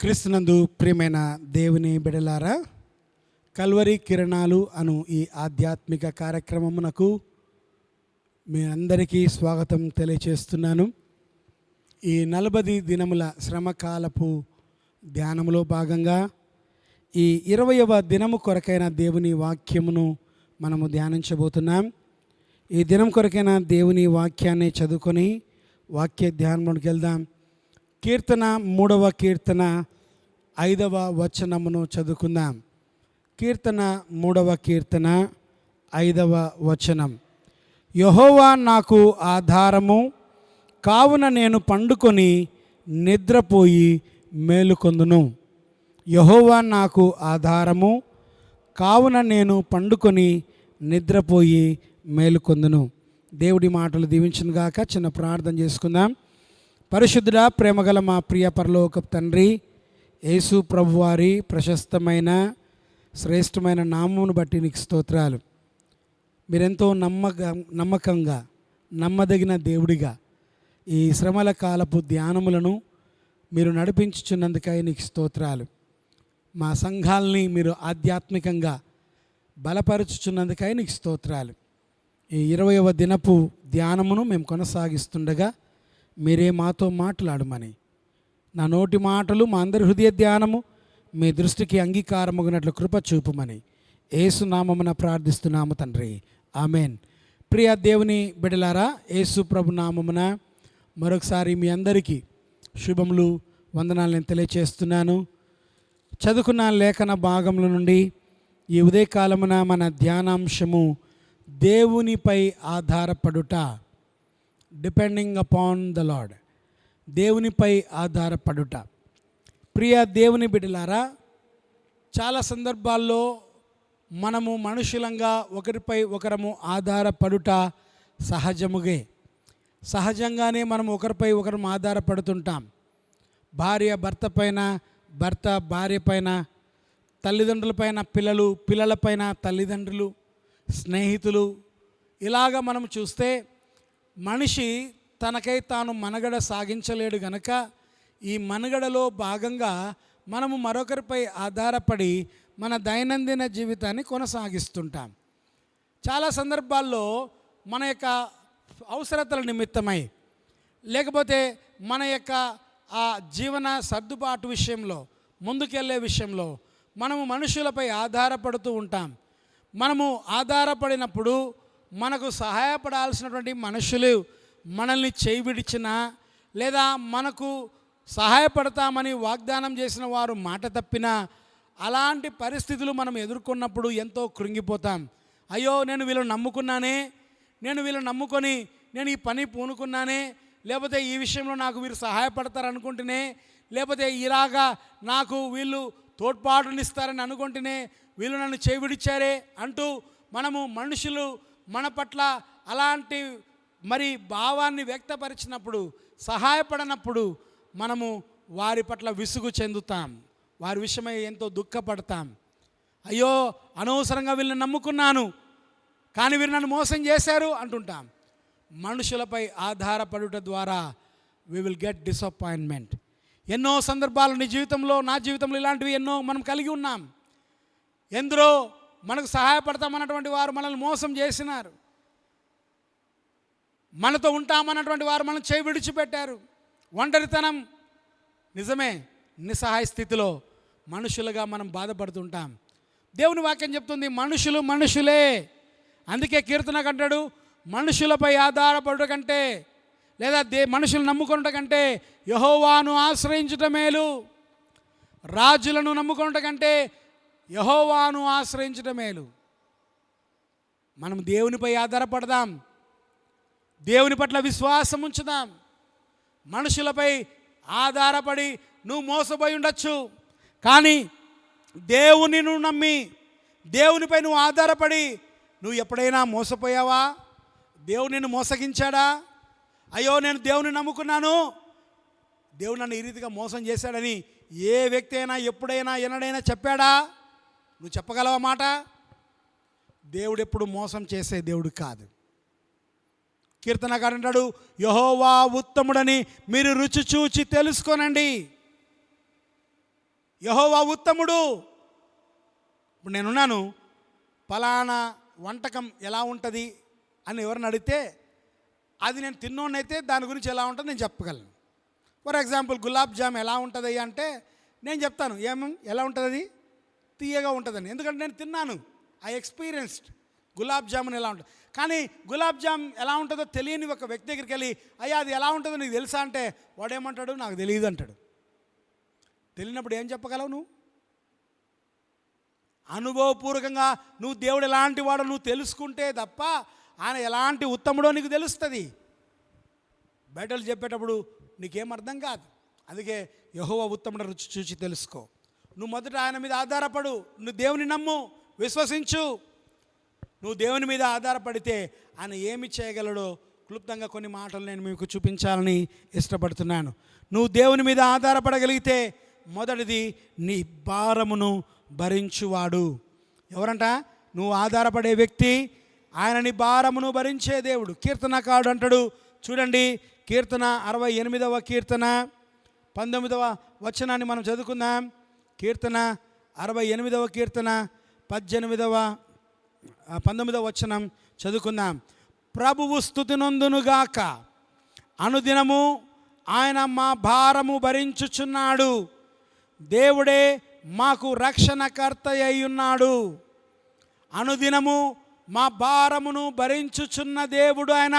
క్రీస్తునందు ప్రియమైన దేవుని బిడలారా కల్వరి కిరణాలు అను ఈ ఆధ్యాత్మిక కార్యక్రమమునకు మీ అందరికీ స్వాగతం తెలియచేస్తున్నాను. ఈ నలభై దినముల శ్రమకాలపు ధ్యానములో భాగంగా ఈ ఇరవయవ దినము కొరకైన దేవుని వాక్యమును మనము ధ్యానించబోతున్నాం. ఈ దినం కొరకైన దేవుని వాక్యాన్ని చదువుకొని వాక్య ధ్యానంలోకి వెళ్దాం. కీర్తన మూడవ కీర్తన ఐదవ వచనమును చదువుకుందాం. కీర్తన మూడవ కీర్తన ఐదవ వచనం. యహోవా నాకు ఆధారము కావున నేను పండుకొని నిద్రపోయి మేలుకొందును. యహోవా నాకు ఆధారము కావున నేను పండుకొని నిద్రపోయి మేలుకొందును. దేవుడి మాటలు దీవించునుగాక చిన్న ప్రార్థన చేసుకుందాం. పరిశుద్ధుడ ప్రేమగల మా ప్రియ పరలోక తండ్రి యేసు ప్రభువారి ప్రశస్తమైన శ్రేష్టమైన నామమును బట్టి నీకు స్తోత్రాలు. మీరెంతో నమ్మక నమ్మకంగా నమ్మదగిన దేవుడిగా ఈ శ్రమల కాలపు ధ్యానములను మీరు నడిపించుచున్నందుకై నీకు స్తోత్రాలు. మా సంఘాలని మీరు ఆధ్యాత్మికంగా బలపరుచుచున్నందుకై నీకు స్తోత్రాలు. ఈ ఇరవయవ దినపు ధ్యానమును మేము కొనసాగిస్తుండగా మీరే మాతో మాట్లాడమని. నా నోటి మాటలు మా అందరి హృదయ ధ్యానము మీ దృష్టికి అంగీకారమగినట్లు కృప చూపుమని. ఏసునామమున ప్రార్థిస్తున్నాము తండ్రి. ఆమెన్. ప్రియ దేవుని బిడలారా యేసు ప్రభు నామమున మరొకసారి మీ అందరికీ శుభములు వందనాలు నేను తెలియచేస్తున్నాను. చదువుకున్న లేఖన భాగముల నుండి ఈ ఉదయకాలమున మన ధ్యానాంశము దేవునిపై ఆధారపడుట. డిపెండింగ్ అపాన్ ద లాడ్ దేవునిపై ఆధారపడుట. ప్రియ దేవుని బిడ్డలారా చాలా సందర్భాల్లో మనము మనుషులంగా ఒకరిపై ఒకరము ఆధారపడుట సహజముగే. సహజంగానే మనం ఒకరిపై ఒకరం ఆధారపడుతుంటాం. భార్య భర్త పైన భర్త భార్య పైన తల్లిదండ్రులపైన పిల్లలు పిల్లలపైన తల్లిదండ్రులు స్నేహితులు ఇలాగ మనం చూస్తే మనిషి తనకై తాను మనగడ సాగించలేడు గనక ఈ మనుగడలో భాగంగా మనము మరొకరిపై ఆధారపడి మన దైనందిన జీవితాన్ని కొనసాగిస్తుంటాం. చాలా సందర్భాల్లో మన యొక్క అవసరతల నిమిత్తమై లేకపోతే మన యొక్క ఆ జీవన సర్దుబాటు విషయంలో ముందుకెళ్ళే విషయంలో మనము మనుషులపై ఆధారపడుతూ ఉంటాం. మనము ఆధారపడినప్పుడు మనకు సహాయపడాల్సినటువంటి మనుషులు మనల్ని చేయి విడిచినా లేదా మనకు సహాయపడతామని వాగ్దానం చేసిన వారు మాట తప్పినా అలాంటి పరిస్థితులు మనం ఎదుర్కొన్నప్పుడు ఎంతో కృంగిపోతాం. అయ్యో నేను వీళ్ళు నమ్ముకున్నానే నేను వీళ్ళు నమ్ముకొని నేను ఈ పని పూనుకున్నానే లేకపోతే ఈ విషయంలో నాకు వీరు సహాయపడతారు అనుకుంటేనే లేకపోతే ఇలాగా నాకు వీళ్ళు తోడ్పాటునిస్తారని అనుకుంటేనే వీళ్ళు నన్ను చేవిడిచ్చారే అంటూ మనము మనుషులు మన పట్ల అలాంటి మరి భావాన్ని వ్యక్తపరిచినప్పుడు సహాయపడనప్పుడు మనము వారి పట్ల విసుగు చెందుతాం. వారి విషయమై ఎంతో దుఃఖపడతాం. అయ్యో అనవసరంగా వీళ్ళని నమ్ముకున్నాను కానీ వీరు నన్ను మోసం చేశారు అంటుంటాం. మనుషులపై ఆధారపడుట ద్వారా వి విల్ గెట్ డిసప్పాయింట్మెంట్ ఎన్నో సందర్భాలు నీ జీవితంలో నా జీవితంలో ఇలాంటివి ఎన్నో మనం కలిగి ఉన్నాం. ఎందరో మనకు సహాయపడతామన్నటువంటి వారు మనల్ని మోసం చేసినారు. మనతో ఉంటామన్నటువంటి వారు మనం చేయి విడిచిపెట్టారు. ఒంటరితనం నిజమే. నిస్సహాయ స్థితిలో మనుషులుగా మనం బాధపడుతుంటాం. దేవుని వాక్యం చెప్తుంది మనుషులు మనుషులే. అందుకే కీర్తన కంటాడు మనుషులపై ఆధారపడట కంటే లేదా దే మనుషులు నమ్ముకున్నట కంటే యహోవాను ఆశ్రయించుట మేలు. రాజులను నమ్ముకున్నట కంటే యహోవాను ఆశ్రయించడం మేలు. మనం దేవునిపై ఆధారపడదాం. దేవుని పట్ల విశ్వాసం ఉంచుదాం. మనుషులపై ఆధారపడి నువ్వు మోసపోయి ఉండొచ్చు. కానీ దేవుని నువ్వు నమ్మి దేవునిపై నువ్వు ఆధారపడి నువ్వు ఎప్పుడైనా మోసపోయావా? దేవుడు నిన్ను మోసగించాడా? అయ్యో నేను దేవుని నమ్ముకున్నాను. దేవుడు నన్ను ఈ రీతిగా మోసం చేశాడని ఏ వ్యక్తి అయినా ఎప్పుడైనా ఎన్నడైనా చెప్పాడా? నువ్వు చెప్పగలవా మాట? దేవుడు ఎప్పుడు మోసం చేసే దేవుడు కాదు. కీర్తనకారు అంటాడు యహోవా ఉత్తముడని మీరు రుచి చూచి తెలుసుకోనండి. యహోవా ఉత్తముడు. ఇప్పుడు నేనున్నాను ఫలానా వంటకం ఎలా ఉంటుంది అని ఎవరిని అడిగితే అది నేను తిన్నోనైతే దాని గురించి ఎలా ఉంటుంది నేను చెప్పగలను. ఫర్ ఎగ్జాంపుల్ గులాబ్ జామ్ ఎలా ఉంటుంది అంటే నేను చెప్తాను ఏం ఎలా ఉంటుంది అది? తీయగా ఉంటుందని ఎందుకంటే నేను తిన్నాను. ఐ ఎక్స్పీరియన్స్డ్ గులాబ్ జామున్ ఎలా ఉంటుంది? కానీ గులాబ్ జామ్ ఎలా ఉంటుందో తెలియని ఒక వ్యక్తి దగ్గరికి వెళ్ళి అయ్యా అది ఎలా ఉంటుందో నీకు తెలుసా? అంటే వాడేమంటాడు? నాకు తెలియదు అంటాడు. తెలియనప్పుడు ఏం చెప్పగలవు నువ్వు? అనుభవపూర్వకంగా నువ్వు దేవుడు ఎలాంటి వాడో నువ్వు తెలుసుకుంటే తప్ప ఆయన ఎలాంటి ఉత్తముడో నీకు తెలుస్తుంది. బయటలు చెప్పేటప్పుడు నీకేం అర్థం కాదు. అందుకే యహోవ ఉత్తముడు రుచి చూచి తెలుసుకో. నువ్వు మొదట ఆయన మీద ఆధారపడు. నువ్వు దేవుని నమ్ము విశ్వసించు. నువ్వు దేవుని మీద ఆధారపడితే ఆయన ఏమి చేయగలడో క్లుప్తంగా కొన్ని మాటలు నేను మీకు చూపించాలని ఇష్టపడుతున్నాను. నువ్వు దేవుని మీద ఆధారపడగలిగితే మొదటిది నీ భారమును భరించువాడు. ఎవరంట? నువ్వు ఆధారపడే వ్యక్తి ఆయన నీ భారమును భరించే దేవుడు. కీర్తనకాడు అంటాడు. చూడండి కీర్తన అరవై ఎనిమిదవ కీర్తన పంతొమ్మిదవ వచనాన్ని మనం చదువుకుందాం. కీర్తన అరవై ఎనిమిదవ కీర్తన పద్దెనిమిదవ పంతొమ్మిదవ వచనం చదువుకుందాం. ప్రభువు స్థుతినందునుగాక అనుదినము ఆయన మా భారము భరించుచున్నాడు. దేవుడే మాకు రక్షణకర్త అయి ఉన్నాడు అనుదినము మా భారమును భరించుచున్న దేవుడు ఆయన.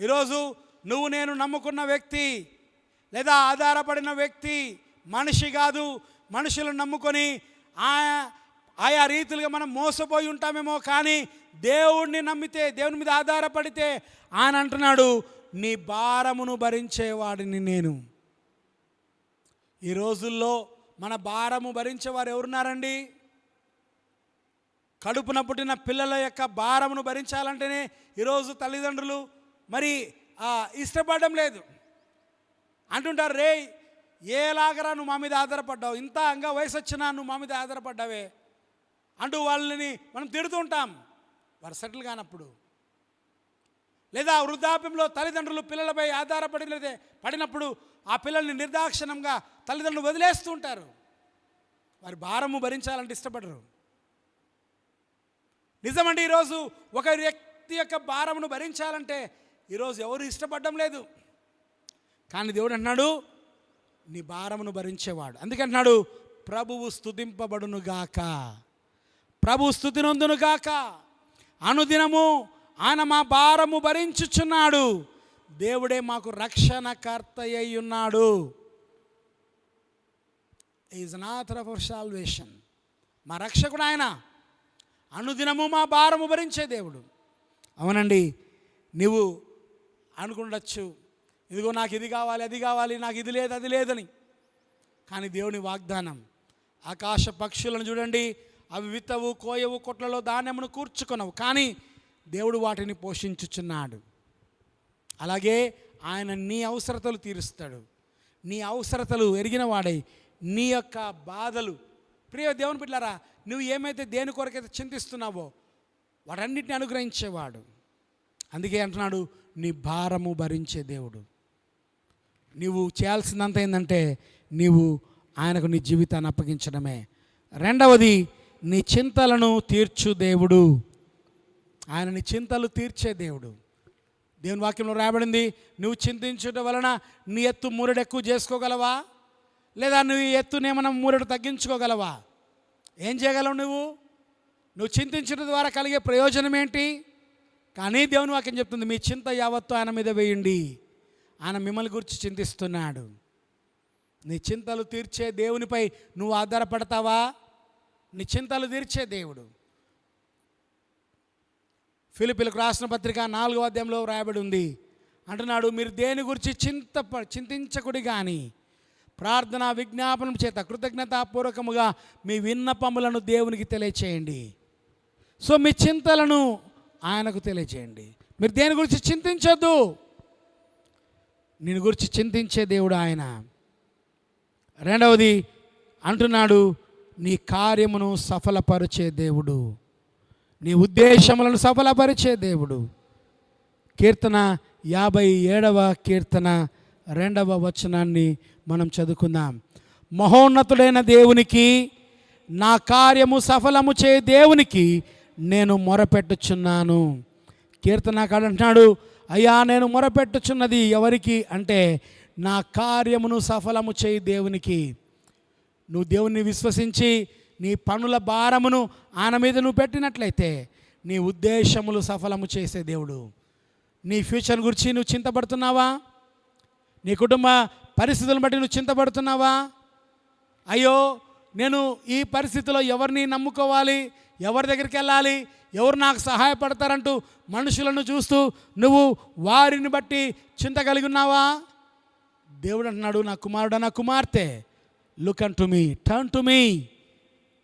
ఈరోజు నువ్వు నేను నమ్ముకున్న వ్యక్తి లేదా ఆధారపడిన వ్యక్తి మనిషి కాదు మనుషులను నమ్ముకొని ఆయా ఆయా రీతిలుగా మనం మోసపోయి ఉంటామేమో కానీ దేవుణ్ణి నమ్మితే దేవుని మీద ఆధారపడితే ఆయన అంటున్నాడు నీ భారమును భరించేవాడిని నేను. ఈ రోజుల్లో మన భారము భరించేవారు ఎవరున్నారండి? కడుపున పుట్టిన పిల్లల యొక్క భారమును భరించాలంటేనే ఈరోజు తల్లిదండ్రులు మరి ఆ, ఇష్టపడడం లేదు. అంటుంటారు రే ఏలాగరా నువ్వు మా మీద ఆధారపడ్డావు? ఇంత అంగా వయసు వచ్చినా నువ్వు మా మీద ఆధారపడ్డావే? అంటూ వాళ్ళని మనం తిడుతూ ఉంటాం. వారు సెటిల్ కానప్పుడు. లేదా వృద్ధాప్యంలో తల్లిదండ్రులు పిల్లలపై ఆధారపడినదే పడినప్పుడు ఆ పిల్లల్ని నిర్దాక్షిణంగా తల్లిదండ్రులు వదిలేస్తూ ఉంటారు. వారి భారము భరించాలంటే ఇష్టపడరు. నిజమండి ఈరోజు ఒక వ్యక్తి యొక్క భారమును భరించాలంటే ఈరోజు ఎవరు ఇష్టపడడం లేదు. కానీ దేవుడు అంటున్నాడు నీ భారమును భరించేవాడు. అందుకంటున్నాడు ప్రభువు స్థుతింపబడునుగాక ప్రభు స్థుతినందును గాక. అనుదినము ఆయన మా భారము భరించుచున్నాడు. దేవుడే మాకు రక్షణకర్త అయి ఉన్నాడు ఈజ్ నాథర్ ఫర్ సాల్వేషన్ మా రక్షకుడు ఆయన. అనుదినము మా భారము భరించే దేవుడు. అవునండి నువ్వు అనుకుండొచ్చు ఇదిగో నాకు ఇది కావాలి అది కావాలి నాకు ఇది లేదు అది లేదని. కానీ దేవుని వాగ్దానం ఆకాశ పక్షులను చూడండి అవి విత్తవు కోయవు కొట్లలో ధాన్యమును కూర్చుకునవు. కానీ దేవుడు వాటిని పోషించుచున్నాడు. అలాగే ఆయన నీ అవసరతలు తీరుస్తాడు. నీ అవసరతలు ఎరిగిన వాడై నీ యొక్క బాధలు. ప్రియ దేవుని బిడ్డారా నువ్వు ఏమైతే దేని కొరకైతే చింతిస్తున్నావో వాటన్నిటిని అనుగ్రహించేవాడు. అందుకే అంటున్నాడు నీ భారము భరించే దేవుడు. నీవు చేయాల్సిందంత ఏంటంటే నీవు ఆయనకు నీ జీవితాన్ని అప్పగించడమే. రెండవది నీ చింతలను తీర్చు దేవుడు. ఆయన నీ చింతలు తీర్చే దేవుడు. దేవుని వాక్యంలో రాయబడింది నువ్వు చింతించడం వలన నీ ఎత్తు మూరెడు ఎక్కువ చేసుకోగలవా? లేదా నువ్వు ఈ ఎత్తునేమన్నా మూరెడు తగ్గించుకోగలవా? ఏం చేయగలవు నువ్వు? నువ్వు చింతించడం ద్వారా కలిగే ప్రయోజనం ఏంటి కానీ దేవుని వాక్యం చెప్తుంది మీ చింత యావత్తు ఆయన మీద వేయండి. ఆయన మిమ్మల్ని గురించి చింతిస్తున్నాడు. నీ చింతలు తీర్చే దేవునిపై నువ్వు ఆధారపడతావా? నీ చింతలు తీర్చే దేవుడు. ఫిలిపిలకు రాసిన పత్రిక నాలుగో అధ్యాయంలో వ్రాయబడి ఉంది అంటున్నాడు మీరు దేని గురించి చింత చింతించకుడి కానీ ప్రార్థన విజ్ఞాపనం చేత కృతజ్ఞతాపూర్వకముగా మీ విన్నపములను దేవునికి తెలియచేయండి. సో మీ చింతలను ఆయనకు తెలియచేయండి. మీరు దేని గురించి చింతించొద్దు. నేను గురించి చింతించే దేవుడు ఆయన. రెండవది అంటున్నాడు నీ కార్యమును సఫలపరిచే దేవుడు. నీ ఉద్దేశములను సఫలపరిచే దేవుడు. కీర్తన యాభై ఏడవ కీర్తన రెండవ వచనాన్ని మనం చదువుకుందాం. మహోన్నతుడైన దేవునికి నా కార్యము సఫలము చే దేవునికి నేను మొరపెట్టుచున్నాను. కీర్తనకాడు అంటున్నాడు అయ్యా నేను మొరపెట్టుచున్నది ఎవరికి? అంటే నా కార్యమును సఫలము చేయి దేవునికి. నువ్వు దేవుణ్ణి విశ్వసించి నీ పనుల భారమును ఆయన మీద నువ్వు పెట్టినట్లయితే నీ ఉద్దేశములు సఫలము చేసే దేవుడు. నీ ఫ్యూచర్ గురించి నువ్వు చింతపడుతున్నావా? నీ కుటుంబ పరిస్థితులను బట్టి నువ్వు చింతపడుతున్నావా? అయ్యో నేను ఈ పరిస్థితిలో ఎవరిని నమ్ముకోవాలి? ఎవరి దగ్గరికి వెళ్ళాలి? ఎవరు నాకు సహాయపడతారంటూ మనుషులను చూస్తూ నువ్వు వారిని బట్టి చింత కలిగి ఉన్నావా? దేవుడు అంటున్నాడు నా కుమారుడు నా కుమార్తె look unto me turn to me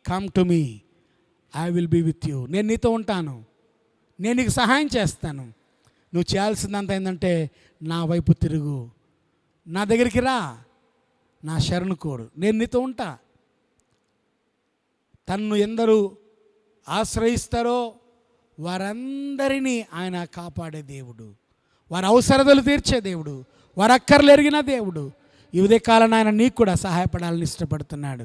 come to me I will be with you నేను నీతో ఉంటాను నేను నీకు సహాయం చేస్తాను. నువ్వు చేయాల్సిందంత ఏంటంటే నా వైపు తిరుగు నా దగ్గరికి రా నా శరణు కోడు నేను నీతో ఉంటా. తన్ను ఎందరూ ఆశ్రయిస్తారో వారందరినీ ఆయన కాపాడే దేవుడు. వారి అవసరతలు తీర్చే దేవుడు. వారి అక్కర్లు ఎరిగిన దేవుడు. ఈ ఉదయకాలం ఆయన నీకు కూడా సహాయపడాలని ఇష్టపడుతున్నాడు.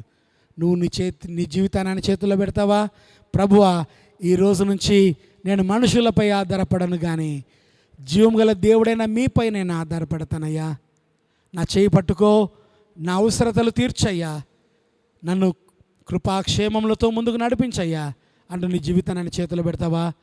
నువ్వు నీ చేతి నీ జీవితాన్ని ఆయన చేతుల్లో పెడతావా? ప్రభువా ఈ రోజు నుంచి నేను మనుషులపై ఆధారపడను కానీ జీవం గల దేవుడైన మీపై నేను ఆధారపడతానయ్యా. నా చేయి పట్టుకో నా అవసరతలు తీర్చయ్యా. నన్ను కృపాక్షేమములతో ముందుకు నడిపించయ్యా. అంటూ నీ జీవితాన్ని ఆయన చేతిలో పెడతావా?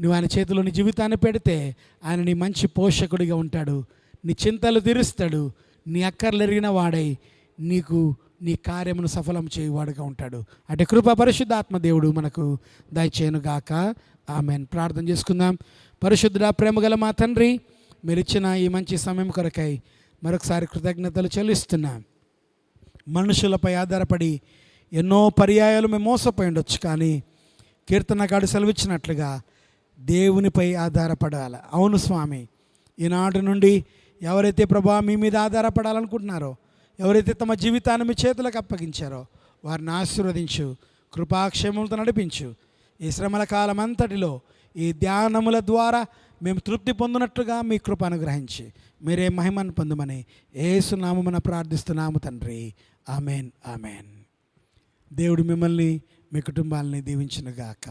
నువ్వు ఆయన చేతిలో నీ జీవితాన్ని పెడితే ఆయన నీ మంచి పోషకుడిగా ఉంటాడు. నీ చింతలు తీరుస్తాడు. నీ అక్కర్లెరిగిన వాడై నీకు నీ కార్యమును సఫలం చేయువాడుగా ఉంటాడు. అంటే కృప పరిశుద్ధాత్మ దేవుడు మనకు దయచేయనుగాక. ఆమె ప్రార్థన చేసుకుందాం. పరిశుద్ధుడ ప్రేమగల మా తండ్రి మీరు ఇచ్చిన ఈ మంచి సమయం కొరకై మరొకసారి కృతజ్ఞతలు చెల్లిస్తున్నాం. మనుషులపై ఆధారపడి ఎన్నో పర్యాయాలు మేము మోసపోయి ఉండొచ్చు కానీ కీర్తనగాడు సెలవిచ్చినట్లుగా దేవునిపై ఆధారపడాలి. అవును స్వామి ఈనాటి నుండి ఎవరైతే ప్రభా మీ మీద ఆధారపడాలనుకుంటున్నారో ఎవరైతే తమ జీవితాన్ని మీ చేతులకు అప్పగించారో వారిని ఆశీర్వదించు కృపాక్షేమములతో నడిపించు. ఈ శ్రమల కాలం అంతటిలో ఈ ధ్యానముల ద్వారా మేము తృప్తి పొందినట్లుగా మీ కృప అనుగ్రహించి మీరే మహిమను పొందమని ఏసునామమున ప్రార్థిస్తున్నాము తండ్రి. Amen amen. దేవుడు మిమ్మల్ని మీ కుటుంబాలని దీవించునుగాక.